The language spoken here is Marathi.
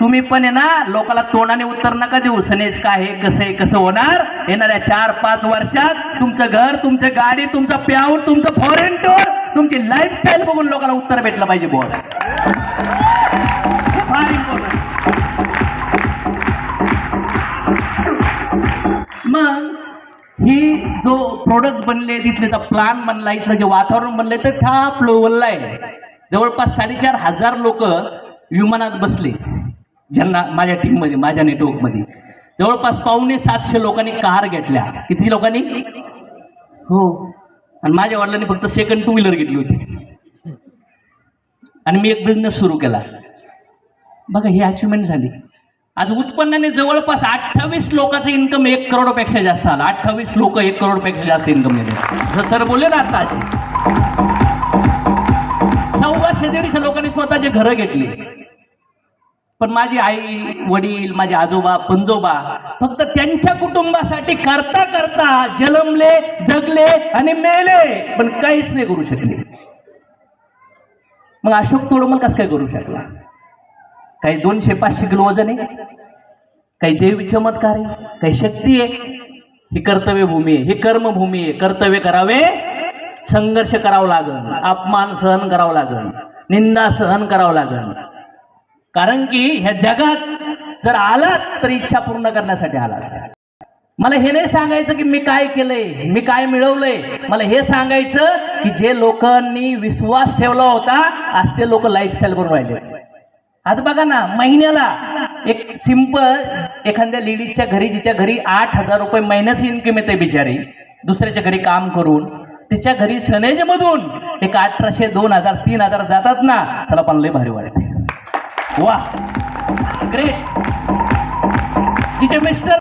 तुम्ही पण आहे ना लोकाला तोंडाने उत्तर नका देऊ. सनेज काय हे कसं आहे कसं होणार? येणाऱ्या चार पाच वर्षात तुमचं घर तुमचं गाडी तुमचं प्याऊट तुमचं फॉरेन टूर तुमची लाईफस्टाईल बघून लोकांना उत्तर भेटलं पाहिजे बॉस फार इम्पॉर्टंट मग ही जो प्रोडक्ट बनले तिथलेचा प्लान बनला इथलं जे वातावरण बनलंय तर ठाप लोवललाय जवळपास साडेचार हजार लोक विमानात बसले. ज्यांना माझ्या टीममध्ये माझ्या नेटवर्कमध्ये जवळपास पावणे सातशे लोकांनी कार घेतल्या. किती लोकांनी? हो. आणि माझ्या वडिलांनी फक्त सेकंड टू व्हीलर घेतली होती. आणि मी एक बिझनेस सुरू केला. बघा ही अचिव्हमेंट झाली. आज उत्पन्नाने जवळपास अठ्ठावीस लोकांचं इन्कम एक करोडपेक्षा जास्त आलं. अठ्ठावीस लोक एक करोडपेक्षा जास्त इन्कम सर बोलले ना आता. असे दीडशे लोकांनी स्वतःचे घरं घेतली. पण माझी आई वडील माझे आजोबा पंजोबा फक्त त्यांच्या कुटुंबासाठी करता करता जलमले जगले आणि मेले पण काहीच नाही करू शकले. मग अशोक तोडमल कसं काय करू शकला? काही दोनशे पाचशे किलो वजन आहे? काही देवी चमत्कार आहे? काही शक्ती आहे? ही कर्तव्यभूमी आहे ही कर्मभूमी आहे. कर्तव्य करावे संघर्ष करावं लागल अपमान सहन करावं लागल निंदा सहन करावं लागन कारण की ह्या जगात जर आलात तर इच्छा पूर्ण करण्यासाठी आलात. मला हे नाही सांगायचं की मी काय केलंय मी काय मिळवलंय. मला हे सांगायचं की जे लोकांनी विश्वास ठेवला होता आज ते लोक लाईफस्टाईल करून राहिले. आज बघा ना महिन्याला एक सिंपल एखाद्या लेडीजच्या घरी जिच्या घरी आठ हजार रुपये महिन्याची इन्कम येते बिचारी. दुसऱ्याच्या घरी काम करून तिच्या घरी सनेजमधून एक अठराशे दोन हजार तीन हजार जातात ना चला पण लय भारी वाटते. वा. ग्रेट तिचे मिस्टर